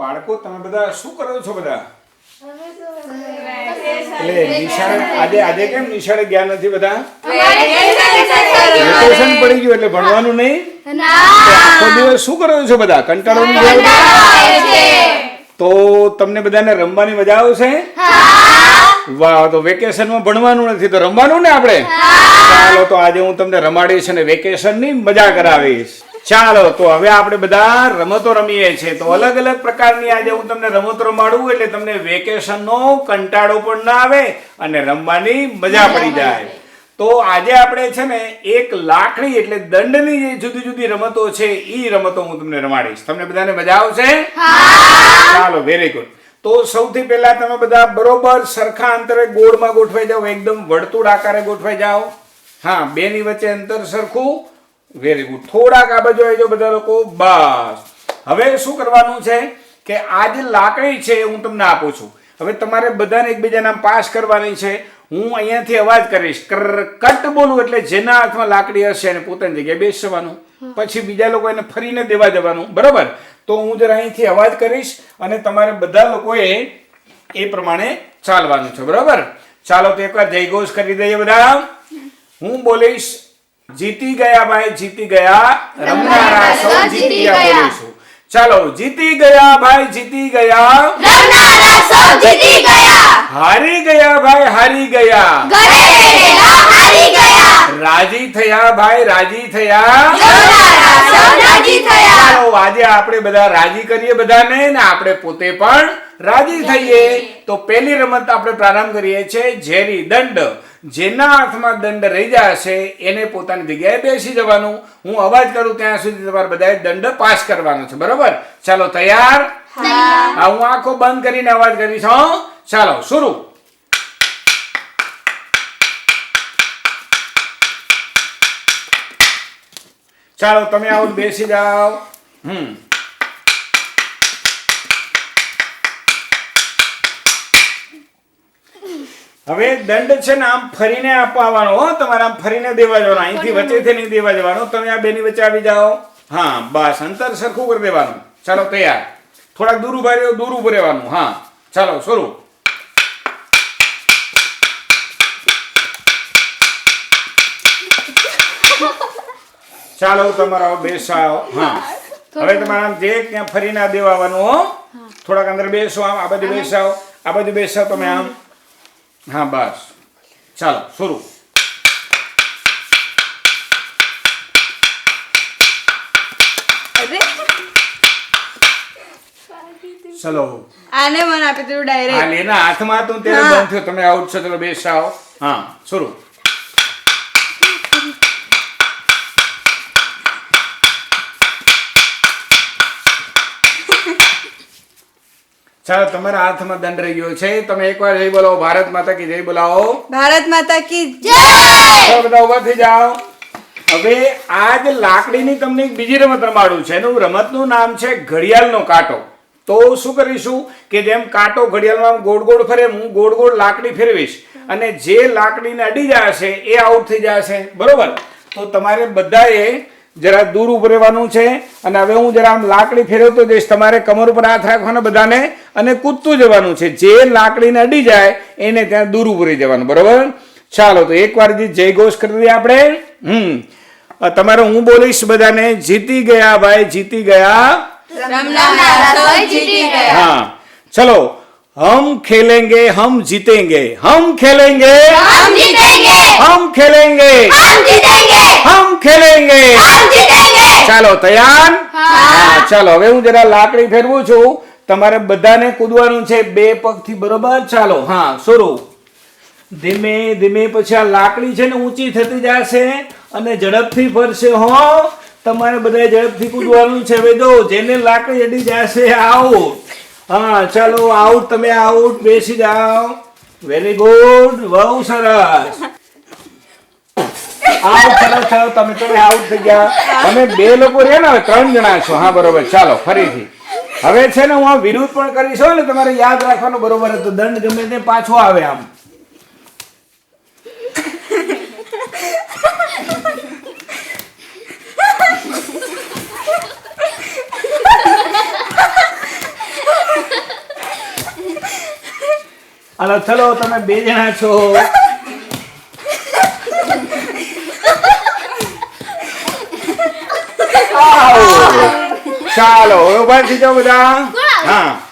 બાળકો તમે બધા શું કરો છો બધા? એટલે નિશાળે આજે આજે કેમ નિશાળે ગયા નથી બધા? વેકેશન પડી ગયું એટલે ભણવાનું નહીં? તો આખો દિવસ શું કરો છો બધા? કંટાળો તો તમને બધાને રમવાની મજા આવશે? વાહ તો વેકેશનમાં ભણવાનું નથી તો રમવાનું ને આપણે? ચાલો તો આજે હું તમને રમાડીશ અને વેકેશનની મજા કરાવીશ. ચાલો તો હવે આપણે બધા રમતો રમીએ છીએ. તો અલગ અલગ પ્રકારની આજે હું તમને રમતો રમાડું એટલે તમને વેકેશનનો કંટાળો પણ ના આવે અને રમવાની મજા પડી જાય. તો આજે આપણે છે ને એક લાકડી એટલે દંડની જે જુદી જુદી રમતો છે એ રમતો હું તમને રમાડીશ. તમને બધાને મજા આવશે? ચાલો વેરી ગુડ તો સૌથી પહેલા તમે બધા બરોબર સરખા અંતરે ગોળમાં ગોઠવાઈ જાઓ એકદમ વર્તુળ આકારે ગોઠવાઈ જાઓ. હા બેની વચ્ચે અંતર સરખું વેરી ગુડ થોડાક આ બાજુ આવી જાઓ બધા લોકો. બસ. હવે શું કરવાનું છે કે આ જે લાકડી છે હું તમને આપું છું. હવે તમારે બધાને એકબીજાના પાસ કરવાની છે. હું અહીંયાથી અવાજ કરીશ. કર કટ બોલું એટલે જેના હાથમાં લાકડી હશે એને પોતાની જગ્યાએ બેસવાનું. પછી બીજા લોકો એને ફરીને દેવા જવાનું. બરોબર? તો હું જરા અહીંથી અવાજ કરીશ અને તમારે બધા લોકોએ એ પ્રમાણે ચાલવાનું છે. બરોબર? ચાલો તો એકવાર જય ઘોષ કરી દઈએ બધા. હું બોલીશ જીતી ગયા ભાઈ જીતી ગયા રમનારા સૌ જીતી ગયા. બોલીશું ચાલો જીતી ગયા ભાઈ જીતી ગયા. રમનારા સૌ જીતી ગયા. હારી ગયા ભાઈ હારી ગયા. ઘરે હારી ગયા. રાજી થયા ભાઈ રાજી થયા. ચાલો આજે આપણે બધા રાજી કરીએ બધાને ને આપણે પોતે પણ રાજી થઈએ. તો પહેલી રમત આપણે પ્રારંભ કરીએ છીએ ઝેરી દંડ. જેના હાથમાં દંડ રહી જશે એને પોતાની જગ્યાએ બેસી જવાનું. હું અવાજ કરું ત્યાં સુધી તમારે બધાએ દંડ પાસ કરવાનો છે બરોબર? ચાલો તૈયાર. હા હું આંખો બંધ કરીને અવાજ કરીશ હો. ચાલો શરૂ. ચાલો તમે આવો બેસી જાઓ. હમ. હવે દંડ છે ને આમ ફરીને આપવાનો હો તમારે આમ ફરીને દેવા જવાનો. અહીંથી વચ્ચેથી નહીં દેવા જવાનો. તમે આ બેની વચ્ચે આવી જાઓ. હા બસ અંતર સરખું કરી દેવાનું. ચાલો તૈયાર. થોડાક દૂર ઊભા રહ્યો દૂર ઉભું રહેવાનું. હા ચાલો શરૂ. ચાલો તમારા બેસાઓ હા. હવે તમારે જે ક્યાં ફરીને આ દેવાનું હો. થોડાક અંદર બેસો આમ આ બધું બેસાઓ આ બધું બેસાઓ તમે આમ. હા બસ. ચાલો શરૂ. ચલો. આને મને આપી દીધું ડાયરેક્ટ. હાથમાં તું ત્યારે. બંધ થયો. તમે આઉટ છો ચલો બેસાઓ હા શરૂ. ચાલો તમારા હાથમાં દંડ રહી ગયો છે. તમે એકવાર જય બોલાવો ભારત માતા કી જય બોલાવો. ભારત માતા કી જય! બધા ઊભા થઈ જાઓ. હવે આ જે લાકડીની તમને એક બીજી રમત રમાડું છે. એનું રમતનું નામ છે ઘડિયાળનો કાંટો. તો શું કરીશું કે જેમ કાંટો ઘડિયાળમાં ગોળ ગોળ ફરે હું ગોળ ગોળ લાકડી ફેરવીશ અને જે લાકડીને અડી જશે એ આઉટ થઈ જશે. બરોબર? તો તમારે બધાએ જરા દૂર ઉભું રહેવાનું છે અને હવે હું જરા આમ લાકડી ફેરવતો જઈશ તમારે કમર ઉપર હાથ રાખવાનો બધાને અને કૂદતું જવાનું છે જે લાકડીને અડી જાય એને ત્યાં દૂર ઉભું રહી જવાનું બરોબર ચાલો તો એકવાર જે જય ઘોષ કરી દઈએ આપણે હમ અ, તમારે હું બોલીશ બધાને જીતી ગયા ભાઈ જીતી ગયા રમનારા સૌ જીતી ગયા हाँ चलो हम खेलेंगे हम जीतेंगे हम खेलेंगे हम जीतेंगे हम खेलेंगे हम जीतेंगे ખેલેંગે. ચાલો તૈયાર? હા. ચાલો હવે હું જરા લાકડી ફેરવું છું. તમારે બધાને કૂદવાનું છે બે પગથી બરોબર? ચાલો હા શરૂ. ધીમે ધીમે પછી આ લાકડી છે ને ઊંચી થતી જશે અને ઝડપથી ફરશે હો. તમારે બધા ઝડપથી કૂદવાનું છે. હવે જો જેને લાકડી અડી જશે આઉટ. હા ચાલો આઉટ તમે આઉટ બેસી જાઓ. વેરી ગુડ બહુ સરસ. આવ તમે તો થઈ ગયા તમે બે લોકો રહ્યા ને ત્રણ જણા છો. હા, બરોબર. ચાલો, ફરીથી. હવે છે ને, હું આ પણ કરીશ ને તમારે યાદ રાખવાનું બરોબર દંડ ગમે તે પાછો આવે આમ. હાલો, ચલો, તમે બે જણા છો. ચાલો હવે ઊભા થઈ જાઓ બધા? હા.